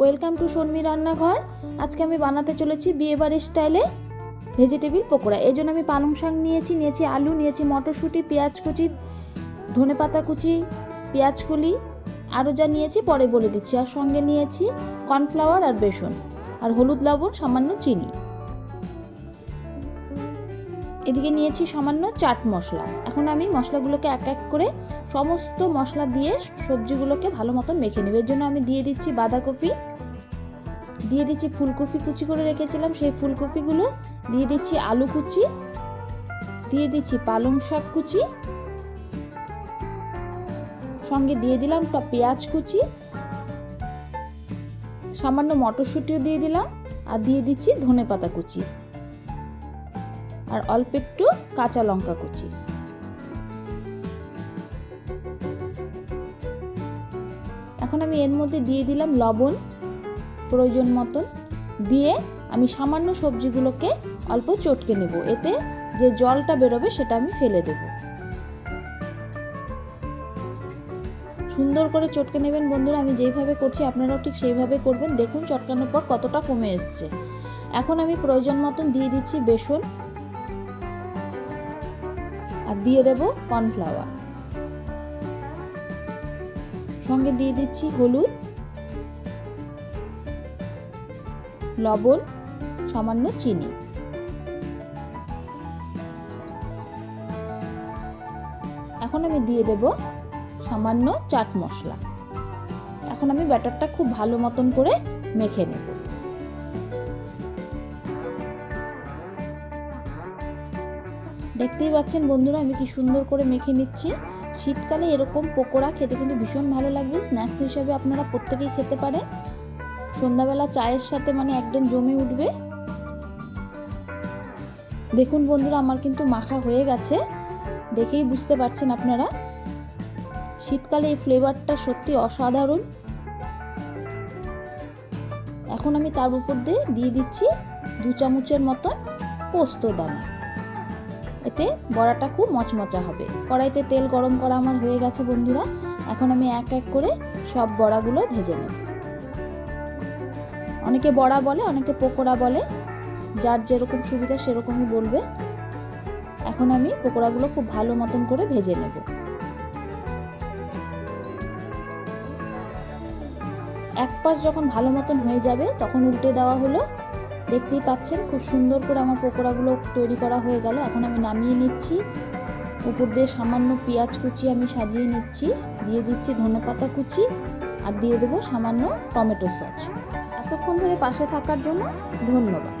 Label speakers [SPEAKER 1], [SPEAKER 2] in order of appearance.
[SPEAKER 1] Welcome to Sharmi রান্নাঘর। আজকে আমি বানাতে চলেছি বিয়েবাড়ির স্টাইলে ভেজিটেবিল পকোড়া। এই জন্য আমি পালং শাক নিয়েছি নিয়েছি আলু, নিয়েছি মটরশুঁটি, পেঁয়াজ কুচি, ধনে পাতা কুচি, পেঁয়াজ কুলি, আরও যা নিয়েছি পরে বলে দিচ্ছি। আর সঙ্গে নিয়েছি কর্নফ্লাওয়ার আর বেসন। আর হলুদ, লবণ, সামান্য চিনি। এদিকে নিয়েছি সামান্য চাট মশলা। এখন আমি মশলাগুলোকে এক এক করে সমস্ত মশলা দিয়ে সবজিগুলোকে ভালো মতো মেখে নেব। এর জন্য আমি দিয়ে দিচ্ছি বাঁধাকপি। দিয়ে দিচ্ছি ফুলকপি কুচি করে রেখেছিলাম। সেই ফুলকপিগুলো দিয়ে দিচ্ছি আলু কুচি। দিয়ে দিচ্ছি পালং শাক কুচি। সঙ্গে দিয়ে দিলাম পেঁয়াজ কুচি। সামান্য মটরশুঁটিও দিয়ে দিলাম। আর দিয়ে দিচ্ছি ধনে পাতা কুচি। আর অল্প একটু কাঁচা লঙ্কা কুচি। এখন আমি এর মধ্যে দিয়ে দিলাম লবণ, প্রয়োজন মতন। দিয়ে আমি সামান্য সবজিগুলোকে অল্প চটকে নেব। এতে যে জলটা বেরোবে সেটা আমি ফেলে দেব। সুন্দর করে চটকে নেবেন বন্ধুরা, আমি যেইভাবে করছি আপনারাও ঠিক সেইভাবে করবেন। দেখুন চটকানোর পর কতটা কমে এসছে। এখন আমি প্রয়োজন মতন দিয়ে দিচ্ছি বেসন। আর দিয়ে দেব কর্নফ্লাওয়ার। সঙ্গে দিয়ে দিচ্ছি হলুদ, লবণ, সামান্য চিনি। এখন আমি দিয়ে দেব সামান্য চাট মশলা। এখন আমি ব্যাটারটা খুব ভালো মতন করে মেখে নেব। দেখতেই পাচ্ছেন বন্ধুরা, আমি কি সুন্দর করে মেখে নিচ্ছি। শীতকালে এরকম পকোড়া খেতে কিন্তু ভীষণ ভালো লাগবে। স্ন্যাক্স হিসাবে আপনারা প্রত্যেকেই খেতে পারেন। সন্ধ্যাবেলা চায়ের সাথে মানে একদম জমে উঠবে। দেখুন বন্ধুরা, আমার কিন্তু মাখা হয়ে গেছে। দেখেই বুঝতে পারছেন আপনারা। শীতকালে এই ফ্লেভারটা সত্যি অসাধারণ। এখন আমি তার উপর দিয়ে দিয়ে দিচ্ছি দু চামচের মতন পোস্ত দানা। এতে বড়াটা খুব মচমচা হবে। কড়াইতে তেল গরম করা আমার হয়ে গেছে বন্ধুরা। এখন আমি এক এক করে সব বড়াগুলো ভেজে নেব। অনেকে বড়া বলে, অনেকে পকোড়া বলে। যার যেরকম সুবিধা সেরকমই বলবে। এখন আমি পকোড়াগুলো খুব ভালো মতন করে ভেজে নেব। এক পাশ যখন ভালো মতন হয়ে যাবে, তখন উল্টে দেওয়া হলো দেখতেই পাচ্ছেন, খুব সুন্দর করে আমার পকোড়াগুলো তৈরি করা হয়ে গেল। এখন আমি নামিয়ে নিচ্ছি। উপর দিয়ে সামান্য পেঁয়াজ কুচি আমি সাজিয়ে নিচ্ছি। দিয়ে দিচ্ছি ধনেপাতা কুচি আর দিয়ে দেবো সামান্য টমেটো সস। এতক্ষণ ধরে পাশে থাকার জন্য ধন্যবাদ।